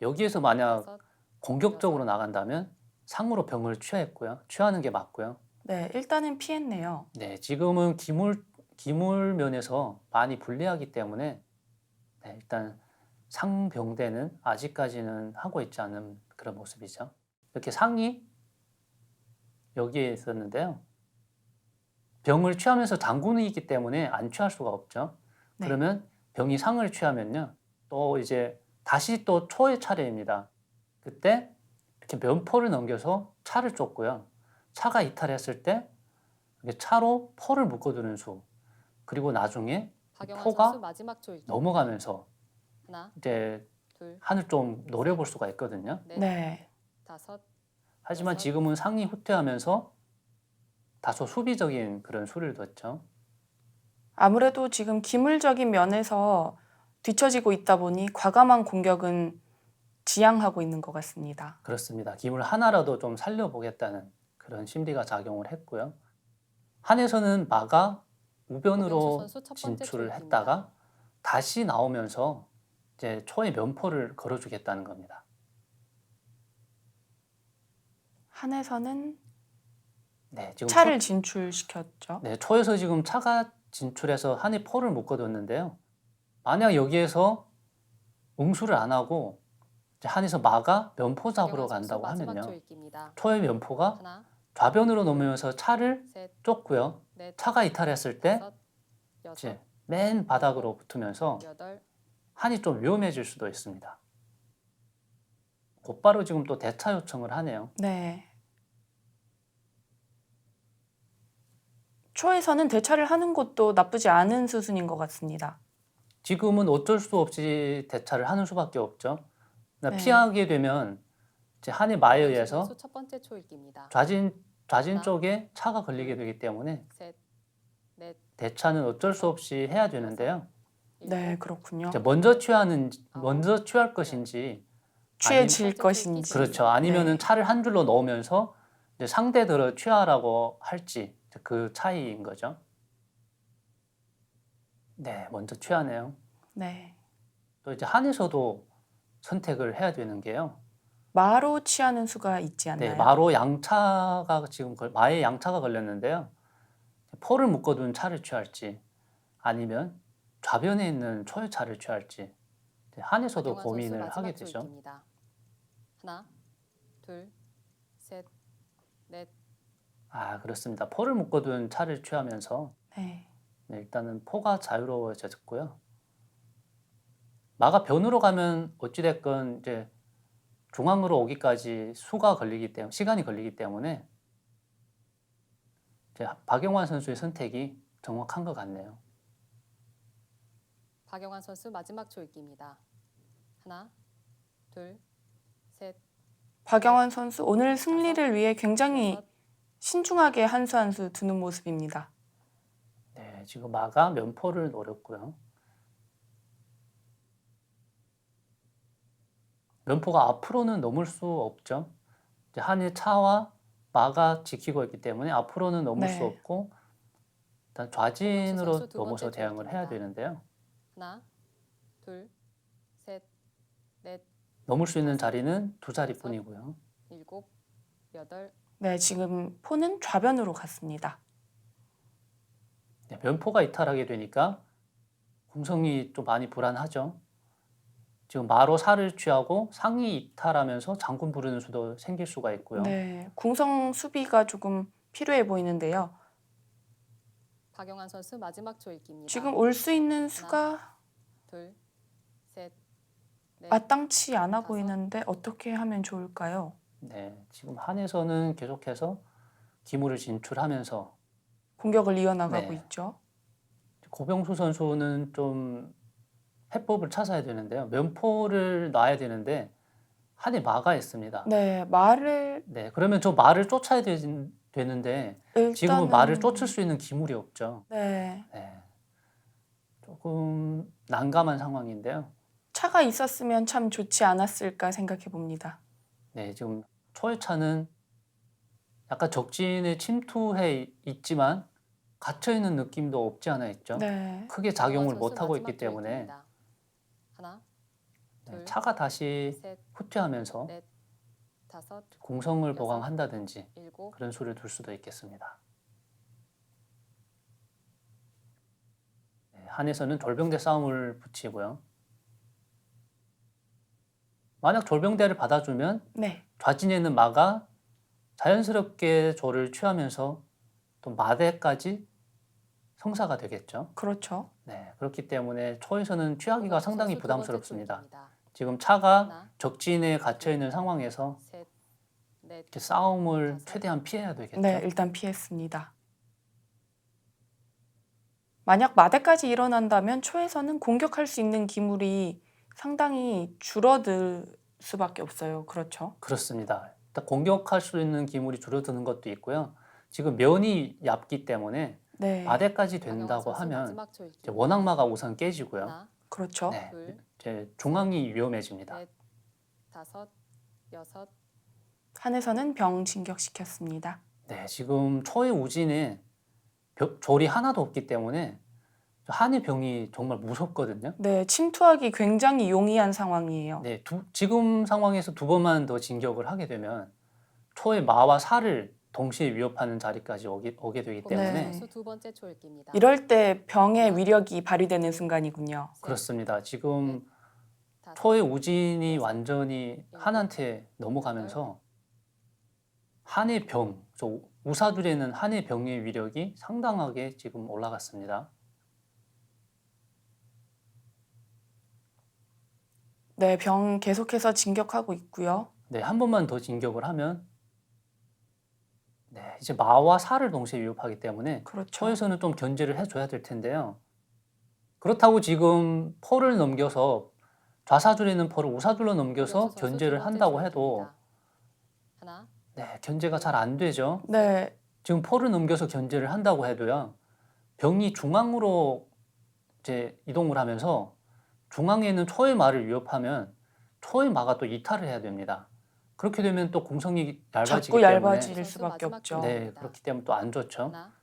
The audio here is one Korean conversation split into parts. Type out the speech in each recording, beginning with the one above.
여기에서 만약 공격적으로 나간다면 상으로 병을 취하했고요. 취하는 게 맞고요. 네, 일단은 피했네요. 네, 지금은 기물 기물 면에서 많이 불리하기 때문에 네, 일단 상병대는 아직까지는 하고 있지 않은 그런 모습이죠. 이렇게 상이 여기에 있었는데요. 병을 취하면서 장군이 있기 때문에 안 취할 수가 없죠. 네. 그러면 병이 상을 취하면요. 또 이제 다시 또 초의 차례입니다. 그때 이렇게 면포를 넘겨서 차를 쫓고요. 차가 이탈했을 때 차로 포를 묶어두는 수. 그리고 나중에 포가. 넘어가면서 하나, 이제 둘, 하늘 좀 노려볼 수가 있거든요. 넷, 네. 다섯, 하지만 여섯. 지금은 상이 후퇴하면서 다소 수비적인 그런 수를 뒀죠. 아무래도 지금 기물적인 면에서 뒤처지고 있다 보니 과감한 공격은 지양하고 있는 것 같습니다. 그렇습니다. 기물 하나라도 좀 살려보겠다는 그런 심리가 작용을 했고요. 한에서는 마가 우변으로 진출을. 했다가 다시 나오면서 이제 초의 면포를 걸어주겠다는 겁니다. 한에서는 네, 지금 차를 진출시켰죠. 초, 네, 초에서 지금 차가 진출해서 한에 포를 묶어뒀는데요. 만약 여기에서 응수를 안 하고 이제 한에서 마가 면포 잡으러 간다고 하면요. 초의 면포가 하나, 좌변으로 넘으면서 차를 셋, 쫓고요. 넷, 차가 이탈했을 때 여섯, 이제 맨 바닥으로 붙으면서 여덟, 한이 좀 위험해질 수도 있습니다. 곧바로 지금 또 대차 요청을 하네요. 네. 초에서는 대차를 하는 것도 나쁘지 않은 수순인 것 같습니다. 지금은 어쩔 수 없이 대차를 하는 수밖에 없죠. 그러니까 네. 피하게 되면 이제 한의 마에 박영수 의해서 선수 첫 번째 초이기입니다. 좌진 좌진 하나. 쪽에 차가 걸리게 되기 때문에 셋, 넷, 대차는 어쩔 수 없이 해야 되는데요. 네, 그렇군요. 이제 먼저 취하는. 먼저 취할 것인지 취해질 아니면- 것인지. 그렇죠. 아니면은 네. 차를 한 줄로 넣으면서 이제 상대들을 취하라고 할지 그 차이인 거죠. 네, 먼저 취하네요. 네. 또 이제 한에서도 선택을 해야 되는 게요. 마로 취하는 수가 있지 않나요? 네, 마로 양차가 지금 걸- 마에 양차가 걸렸는데요. 포를 묶어둔 차를 취할지 아니면 좌변에 있는 초의 차를 취할지 이제 한에서도 선수 고민을 마지막 하게 되죠. 조이기입니다. 하나, 둘, 셋, 넷, 아 그렇습니다. 포를 묶어둔 차를 취하면서 네. 네, 일단은 포가 자유로워졌고요. 마가 변으로 가면 어찌됐건 이제 중앙으로 오기까지 수가 걸리기 때문에 시간이 걸리기 때문에 이제 박영환 선수의 선택이 정확한 것 같네요. 박영환 선수 마지막 조이기입니다. 하나, 둘, 셋, 박영환 선수 오늘 승리를 위해 굉장히 신중하게 한 수 한 수 두는 모습입니다. 네, 지금 마가 면포를 노렸고요. 면포가 앞으로는 넘을 수 없죠. 이제 한의 차와 마가 지키고 있기 때문에 앞으로는 넘을 네. 수 없고 일단 좌진으로 넘어서 대응을 해야. 되는데요. 하나, 둘, 셋, 넷, 넘을 수 있는 자리는 두 자리뿐이고요. 일곱, 여덟, 네, 지금 포는 좌변으로 갔습니다. 네, 면포가 이탈하게 되니까 공성이 좀 많이 불안하죠. 지금 마로 살을 취하고 상이 이탈하면서 장군 부르는 수도 생길 수가 있고요. 네, 궁성 수비가 조금 필요해 보이는데요. 박영환 선수 마지막 조이기입니다. 지금 올 수 있는 수가 둘, 셋, 넷, 마땅치 않아 다섯. 보이는데 어떻게 하면 좋을까요? 네, 지금 한에서는 계속해서 기물을 진출하면서 공격을 이어나가고 네. 있죠. 고병수 선수는 좀 해법을 찾아야 되는데요. 면포를 놔야 되는데 한에 마가 있습니다. 네, 말을 네, 그러면 저 말을 쫓아야 되, 되는데 일단은 지금은 말을 쫓을 수 있는 기물이 없죠. 네, 네, 조금 난감한 상황인데요. 차가 있었으면 참 좋지 않았을까 생각해 봅니다. 네, 지금 초회차는 약간 적진에 침투해 있지만 갇혀 있는 느낌도 없지 않아 있죠. 네, 크게 작용을 선수 못 하고 있기 때문에. 하나, 네, 둘, 차가 다시 셋, 후퇴하면서 넷, 다섯, 공성을 여섯. 보강한다든지 일곱, 그런 수를 둘 수도 있겠습니다. 네, 한에서는 졸병대 싸움을 붙이고요. 만약 졸병대를 받아주면 네. 좌진에 있는 마가 자연스럽게 조를 취하면서 또 마대까지 성사가 되겠죠. 그렇죠. 네, 그렇기 때문에 초에서는 취하기가 박영환 상당히 부담스럽습니다. 지금 차가 적진에 갇혀 있는 상황에서 이렇게 싸움을. 최대한 피해야 되겠죠. 네, 일단 피했습니다. 만약 마대까지 일어난다면 초에서는 공격할 수 있는 기물이 상당히 줄어들 수밖에 없어요. 그렇죠? 그렇습니다. 일단 공격할 수 있는 기물이 줄어드는 것도 있고요. 지금 면이 얇기 때문에 네. 마대까지 박영환 된다고 하면. 이제 원악마가 우선 깨지고요. 하나, 그렇죠. 네, 둘, 이제 중앙이 위험해집니다. 넷, 다섯, 여섯, 한에서는 병 진격시켰습니다. 네, 지금 초의 우진에 벼- 졸이 하나도 없기 때문에 한의 병이 정말 무섭거든요. 네, 침투하기 굉장히 용이한 상황이에요. 네, 두- 지금 상황에서 두 번만 더 진격을 하게 되면 초의 마와 살을 동시에 위협하는 자리까지 오게, 오게 되기 때문에 네. 두 번째 초입기입니다. 이럴 때 병의 위력이 발휘되는 순간이군요. 셋, 그렇습니다. 지금 다섯, 초의 우진이 완전히 한한테 넘어가면서 한의 병, 저 있는 한의 병의 위력이 상당하게 지금 올라갔습니다. 네, 병 계속해서 진격하고 있고요. 네, 한 번만 더 진격을 하면 네, 이제 마와 살을 동시에 위협하기 때문에 그렇죠. 초에서는 좀 견제를 해줘야 될 텐데요. 그렇다고 지금 포를 넘겨서 좌사줄에 있는 포를 우사줄로 넘겨서 견제를 한다고 해도. 하나, 네, 견제가 잘 안 되죠. 네, 지금 포를 넘겨서 견제를 한다고 해도요. 병이 중앙으로 이제 이동을 하면서 중앙에 있는 초의 마를 위협하면 초의 마가 또 이탈을 해야 됩니다. 그렇게 되면 또 공성이 얇아지기 자꾸 때문에 얇아질 수밖에 없죠. 네. 그렇기 때문에 또 안 좋죠. 하나,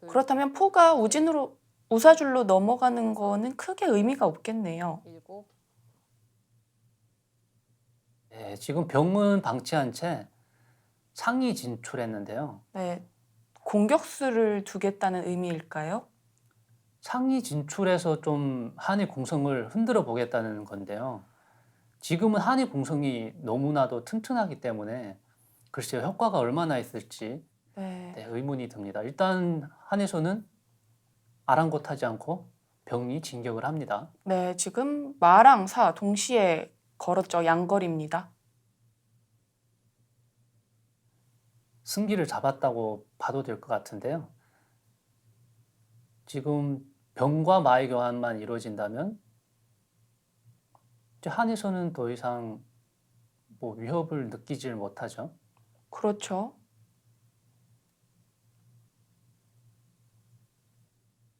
둘, 그렇다면 포가 우진으로 우사줄로 넘어가는 거는 크게 의미가 없겠네요. 일곱, 네, 지금 병은 방치한 채 상위 진출했는데요. 네, 공격수를 두겠다는 의미일까요? 상위 진출해서 좀 한의 공성을 흔들어 보겠다는 건데요. 지금은 한의 공성이 너무나도 튼튼하기 때문에 글쎄요 효과가 얼마나 있을지 네, 네, 의문이 듭니다. 일단 한에서는 아랑곳하지 않고 병이 진격을 합니다. 네, 지금 마랑 사 동시에 걸었죠. 양거리입니다. 승기를 잡았다고 봐도 될 것 같은데요. 지금 병과 마의 교환만 이루어진다면 한에서는 더 이상 뭐 위협을 느끼질 못하죠. 그렇죠.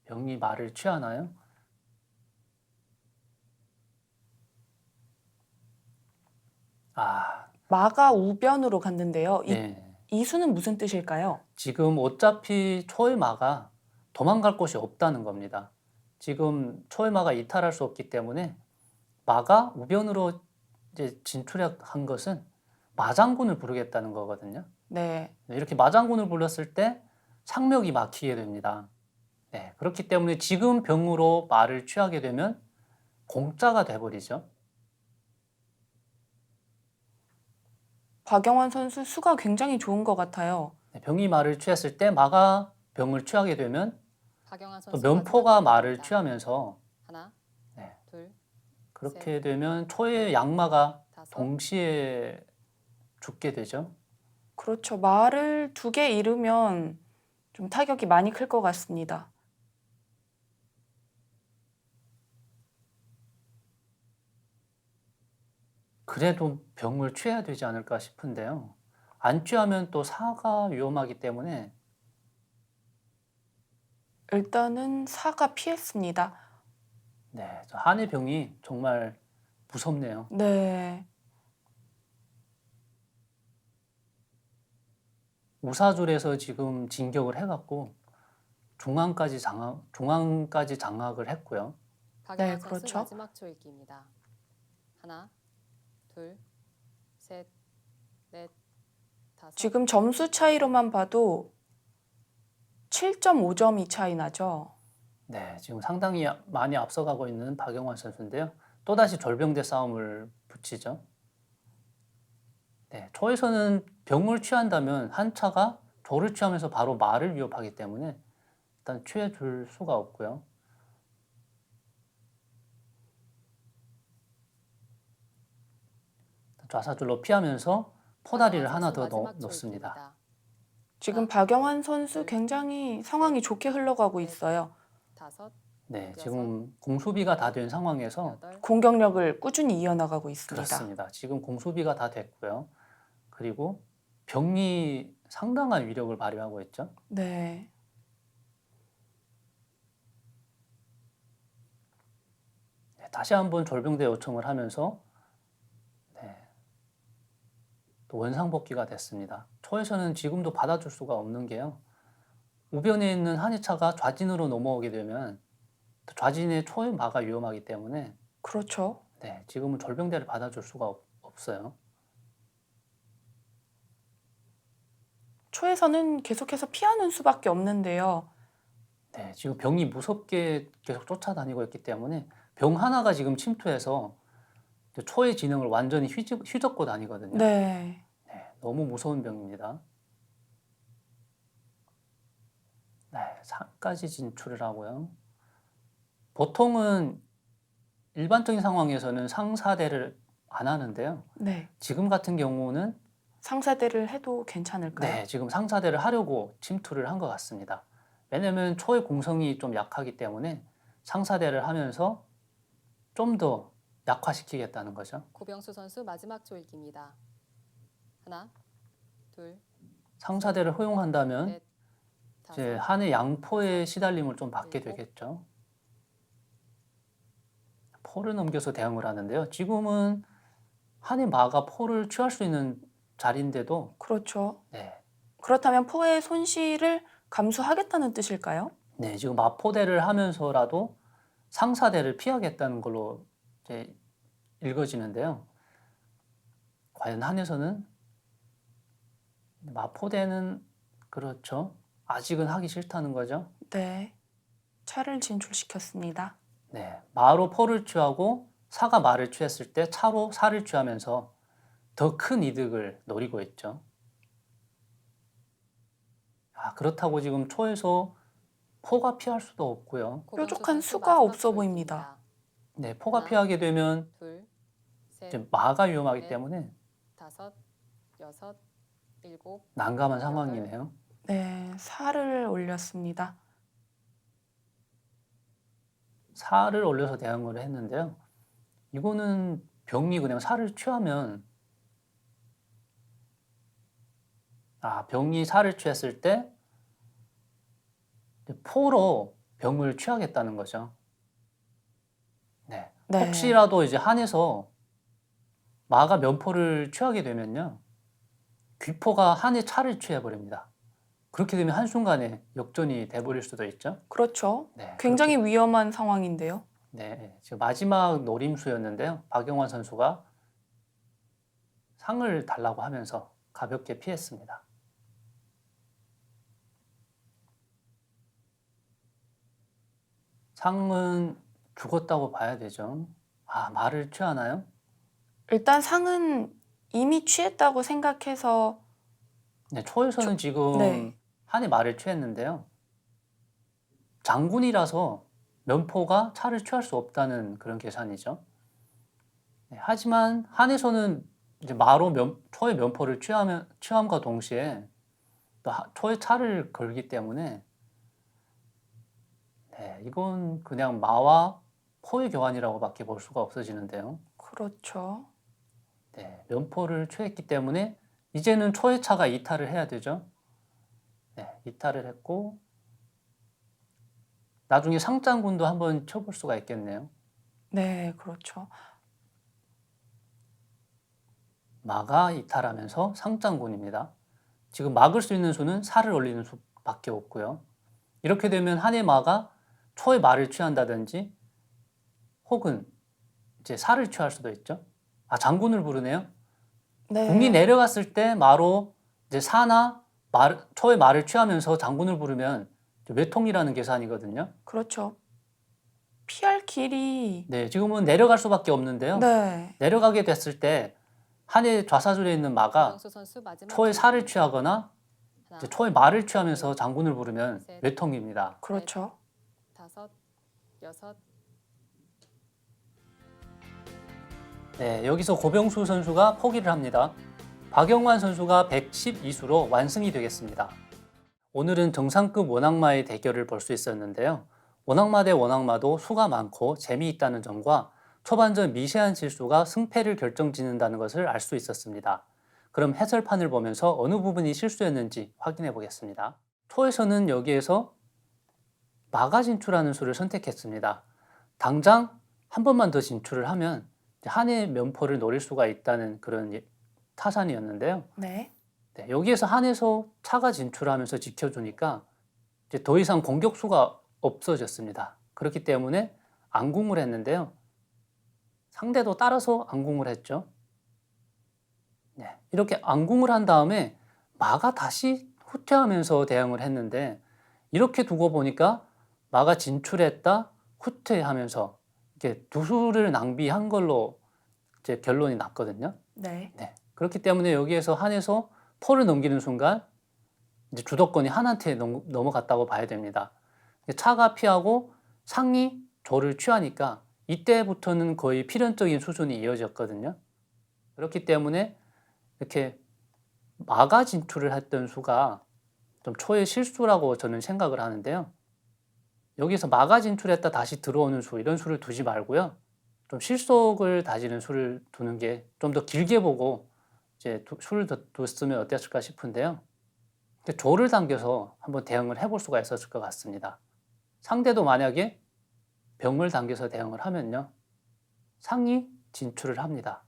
병이 말을 취하나요? 아, 마가 우변으로 갔는데요. 이, 네. 이 수는 무슨 뜻일까요? 지금 어차피 초의마가 도망갈 곳이 없다는 겁니다. 지금 초의마가 이탈할 수 없기 때문에 마가 우변으로 이제 진출한 것은 마장군을 부르겠다는 거거든요. 네, 네, 이렇게 마장군을 불렀을 때 상명이 막히게 됩니다. 네, 그렇기 때문에 지금 병으로 말을 취하게 되면 공짜가 돼버리죠. 박영환 선수 수가 굉장히 좋은 것 같아요. 네, 병이 말을 취했을 때 마가 병을 취하게 되면 박영환 또 선수 면포가 말을. 취하면서 하나, 네. 둘, 그렇게 되면 초의 양마가 다섯, 동시에 죽게 되죠. 그렇죠. 말을 두 개 잃으면 좀 타격이 많이 클 것 같습니다. 그래도 병을 취해야 되지 않을까 싶은데요. 안 취하면 또 사가 위험하기 때문에 일단은 사가 피했습니다. 네, 저 한의 병이 정말 무섭네요. 네, 우사줄에서 지금 진격을 해갖고 중앙까지 장악, 중앙까지 장악을 했고요. 네, 그렇죠. 마지막 초입기입니다. 하나, 둘, 셋, 넷, 다섯. 지금 점수 차이로만 봐도 7.5점이 차이 나죠. 네, 지금 상당히 많이 앞서가고 있는 박영환 선수인데요. 또다시 절병대 싸움을 붙이죠. 네, 초에서는 병을 취한다면 한 차가 조를 취하면서 바로 말을 위협하기 때문에 일단 취해줄 수가 없고요. 좌사줄로 피하면서 포다리를 박영환 하나 더 넣, 넣습니다. 지금 박영환 선수 둘, 굉장히 상황이 좋게 흘러가고 넷, 있어요. 다섯, 네, 여섯, 지금 공수비가 다 된 상황에서 여덟, 공격력을 꾸준히 이어나가고 있습니다. 그렇습니다. 지금 공수비가 다 됐고요. 그리고 병이 상당한 위력을 발휘하고 있죠. 네. 네, 다시 한번 절병대 요청을 하면서 네, 또 원상복귀가 됐습니다. 초에서는 지금도 받아줄 수가 없는 게요. 우변에 있는 한의차가 좌진으로 넘어오게 되면 또 좌진의 초의 마가 위험하기 때문에 그렇죠. 네, 지금은 절병대를 받아줄 수가 없, 없어요. 초에서는 계속해서 피하는 수밖에 없는데요. 네, 지금 병이 무섭게 계속 쫓아다니고 있기 때문에 병 하나가 지금 침투해서 초의 진영을 완전히 휘집, 휘젓고 다니거든요. 네. 네, 너무 무서운 병입니다. 네, 상까지 진출을 하고요. 보통은 일반적인 상황에서는 상사대를 안 하는데요. 네. 지금 같은 경우는 상사대를 해도 괜찮을까요? 네, 지금 상사대를 하려고 침투를 한 것 같습니다. 왜냐면 초의 공성이 좀 약하기 때문에 상사대를 하면서 좀 더 약화시키겠다는 거죠. 고병수 선수 마지막 조이기입니다. 하나, 둘, 상사대를 허용한다면 넷, 이제 한의 양포의 시달림을 좀 받게 일곱. 되겠죠. 포를 넘겨서 대응을 하는데요. 지금은 한의 마가 포를 취할 수 있는 자리인데도 그렇죠. 네, 그렇다면 포의 손실을 감수하겠다는 뜻일까요? 네, 지금 마포대를 하면서라도 상사대를 피하겠다는 걸로 이제 읽어지는데요. 과연 한에서는 마포대는 그렇죠. 아직은 하기 싫다는 거죠. 네. 차를 진출시켰습니다. 네, 마로 포를 취하고 사가 마를 취했을 때 차로 사를 취하면서 더 큰 이득을 노리고 있죠. 아, 그렇다고 지금 초에서 포가 피할 수도 없고요. 뾰족한 수가 없어 보입니다. 네, 포가 하나. 피하게 되면 둘, 셋, 이제 마가 위험하기 넷. 때문에 다섯, 여섯, 일곱, 난감한 상황이네요. 네. 살을 올렸습니다. 살을 올려서 대응을 했는데요. 이거는 병이 그냥 살을 취하면 아 병이 살을 취했을 때 포로 병을 취하겠다는 거죠. 네. 네. 혹시라도 이제 한에서 마가 면포를 취하게 되면요. 귀포가 한의 차를 취해 버립니다. 그렇게 되면 한순간에 역전이 돼버릴 수도 있죠. 그렇죠. 네, 굉장히 위험한 상황인데요. 네, 지금 마지막 노림수였는데요. 박영환 선수가 상을 달라고 하면서 가볍게 피했습니다. 상은 죽었다고 봐야 되죠. 아, 말을 취하나요? 일단 상은 이미 취했다고 생각해서 네, 초에서는 지금 네. 한이 말을 취했는데요. 장군이라서 면포가 차를 취할 수 없다는 그런 계산이죠. 네, 하지만 한에서는 이제 마로 면, 초의 면포를 취하면, 취함과 동시에 또 하- 초의 차를 걸기 때문에 네, 이건 그냥 마와 포의 교환이라고밖에 볼 수가 없어지는데요. 그렇죠. 네, 면포를 취했기 때문에 이제는 초의 차가 이탈을 해야 되죠. 네, 이탈을 했고 나중에 상장군도 한번 쳐볼 수가 있겠네요. 네, 그렇죠. 마가 이탈하면서 상장군입니다. 지금 막을 수 있는 수는 살을 올리는 수밖에 없고요. 이렇게 되면 한의 마가 초의 말을 취한다든지 혹은 이제 살을 취할 수도 있죠. 아 장군을 부르네요. 네. 궁이 내려갔을 때 마로 이제 사나 말, 초의 말을 취하면서 장군을 부르면 외통이라는 계산이거든요. 그렇죠. 피할 길이 네, 지금은 내려갈 수밖에 없는데요. 네. 내려가게 됐을 때 한의 좌사줄에 있는 마가 초의 살을. 취하거나 이제 초의 말을 취하면서 장군을 부르면 셋. 외통입니다. 그렇죠. 다섯, 여섯, 네, 여기서 고병수 선수가 포기를 합니다. 박영환 선수가 112수로 완승이 되겠습니다. 오늘은 정상급 원악마의 대결을 볼 수 있었는데요. 원악마 대 원악마도 수가 많고 재미있다는 점과 초반전 미세한 실수가 승패를 결정짓는다는 것을 알 수 있었습니다. 그럼 해설판을 보면서 어느 부분이 실수였는지 확인해 보겠습니다. 초에서는 여기에서 마가 진출하는 수를 선택했습니다. 당장 한 번만 더 진출을 하면 한해 면포를 노릴 수가 있다는 그런 예- 타산이었는데요. 네. 네, 여기에서 한해서 차가 진출하면서 지켜주니까 이제 더 이상 공격수가 없어졌습니다. 그렇기 때문에 안궁을 했는데요. 상대도 따라서 안궁을 했죠. 네, 이렇게 안궁을 한 다음에 마가 다시 후퇴하면서 대응을 했는데 이렇게 두고 보니까 마가 진출했다 후퇴하면서 이렇게 두 수를 낭비한 걸로 이제 결론이 났거든요. 네. 네. 그렇기 때문에 여기에서 한해서 포를 넘기는 순간 이제 주도권이 한한테 넘- 넘어갔다고 봐야 됩니다. 차가 피하고 상이 조를 취하니까 이때부터는 거의 필연적인 수준이 이어졌거든요. 그렇기 때문에 이렇게 마가 진출을 했던 수가 좀 초의 실수라고 저는 생각을 하는데요. 여기서 마가 진출했다 다시 들어오는 수 이런 수를 두지 말고요. 좀 실속을 다지는 수를 두는 게 좀 더 길게 보고 이제 더 뒀으면 어땠을까 싶은데요. 조를 당겨서 한번 대응을 해볼 수가 있었을 것 같습니다. 상대도 만약에 병을 당겨서 대응을 하면요. 상이 진출을 합니다.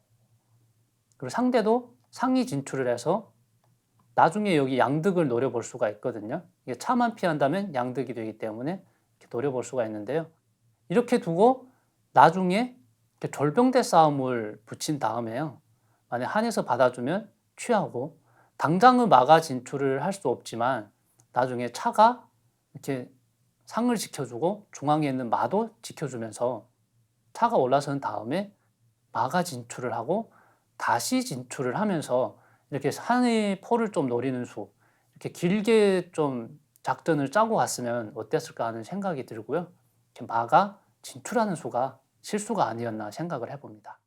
그리고 상대도 상이 진출을 해서 나중에 여기 양득을 노려볼 수가 있거든요. 이게 차만 피한다면 양득이 되기 때문에 노려볼 수가 있는데요. 이렇게 두고 나중에 절병대 싸움을 붙인 다음에요. 만약 한에서 받아주면 취하고 당장은 마가 진출을 할 수 없지만 나중에 차가 이렇게 상을 지켜주고 중앙에 있는 마도 지켜주면서 차가 올라선 다음에 마가 진출을 하고 다시 진출을 하면서 이렇게 한의 포를 좀 노리는 수 이렇게 길게 좀 작전을 짜고 갔으면 어땠을까 하는 생각이 들고요. 이렇게 마가 진출하는 수가 실수가 아니었나 생각을 해봅니다.